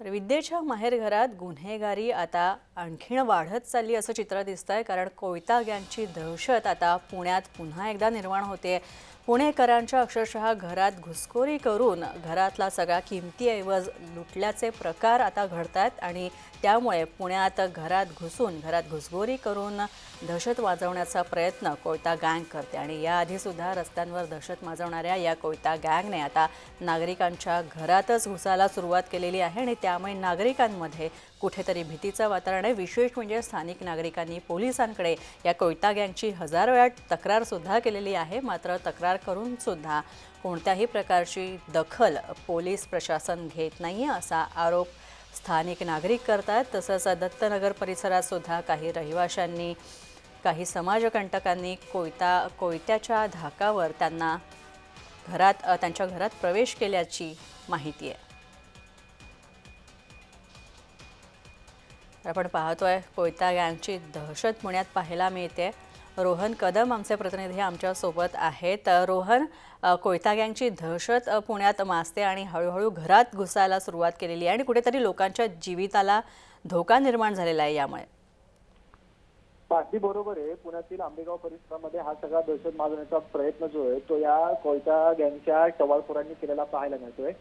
तर विद्येच्या माहेरघरात गुन्हेगारी आता आणखीन वाढत चालली असं चित्र दिसतं आहे कारण कोयता गँगची दहशत आता पुण्यात पुन्हा एकदा निर्माण होते. पुणेकरांच्या अक्षरशः घरात घुसखोरी करून घरातला सगळा किमतीऐवज लुटल्याचे प्रकार आता घडत आहेत आणि त्यामुळे पुण्यात घरात घुसून घरात घुसखोरी करून दहशत वाजवण्याचा प्रयत्न कोयता गँग करते. आणि याआधीसुद्धा रस्त्यांवर दहशत माजवणाऱ्या या कोयता गँगने आता नागरिकांच्या घरातच घुसायला सुरुवात केलेली आहे आणि त्या त्यामुळे नागरिकांमध्ये कुठेतरी भीतीचं वातावरण आहे. विशेष म्हणजे स्थानिक नागरिकांनी पोलिसांकडे या कोयता गँगची हजार वेळा तक्रारसुद्धा केलेली आहे. मात्र तक्रार करूनसुद्धा कोणत्याही प्रकारची दखल पोलीस प्रशासन घेत नाही आहे असा आरोप स्थानिक नागरिक करतात. तसंच दत्तनगर परिसरात सुद्धा काही रहिवाशांनी काही समाजकंटकांनी कोयता कोयत्याच्या धाकावर त्यांना घरात त्यांच्या घरात प्रवेश केल्याची माहिती आहे. आपण पाहतोय कोयता गँगची दहशत पुण्यात पाहायला मिळते. रोहन कदम आमचे प्रतिनिधी आमच्यासोबत आहेत. रोहन कोयता गँगची दहशत पुण्यात माजते आणि हळूहळू घरात घुसायला सुरुवात केलेली आहे आणि कुठेतरी लोकांच्या जीविताला धोका निर्माण झालेला आहे यामुळे. अगदी बरोबर आहे. पुण्यातील आंबेगाव परिसरामध्ये हा सगळा दहशत माजवण्याचा प्रयत्न जो आहे तो या कोयता गँगच्या टवाळखोरांनी केलेला पाहायला मिळतोय.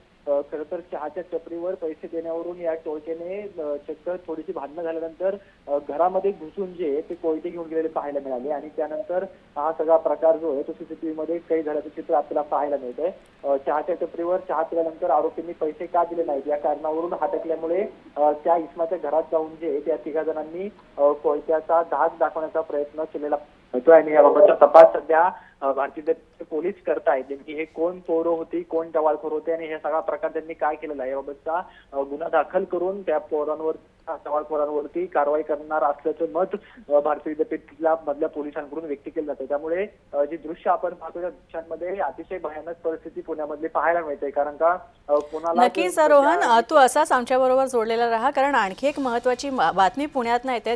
खरं तर चहाच्या टपरीवर पैसे देण्यावरून या टोळक्याने चक्क थोडीशी भांडणं झाल्यानंतर घरामध्ये घुसून जे ते कोयते घेऊन गेलेले पाहायला मिळाले आणि त्यानंतर हा सगळा प्रकार जो आहे तो सीसीटीव्ही मध्ये काही झाल्याचं चित्र आपल्याला पाहायला मिळतंय. चहाच्या टपरीवर चहा पिल्यानंतर आरोपींनी पैसे का दिले नाहीत? या कारणावरून हटकल्यामुळे त्या इस्माच्या घरात जाऊन जे त्या तिघा जणांनी कोयत्याचा धाक दाखवण्याचा प्रयत्न केलेला होतो आणि याबाबतचा तपास सध्या भारतीय पोलीस करतायत. नेमकी हे कोण पोरं होती कोण टवाळखोर होते आणि हे सगळा प्रकार त्यांनी काय केलेला आहे? याबाबतचा गुन्हा दाखल करून त्या पोरांवर टवाळखोरांवरती कारवाई करणार असल्याचं मत भारतीय विद्यापीठला मधल्या पोलिसांकडून व्यक्त केलं जातं त्यामुळे जी दृश्य आपण पाहतो त्या दृश्यांमध्ये अतिशय भयानक परिस्थिती पुण्यामधली पाहायला मिळते. कारण का कोणाला नक्कीच रोहन तू असाच आमच्याबरोबर जोडलेला राहा. कारण आणखी एक महत्वाची बातमी पुण्यात येते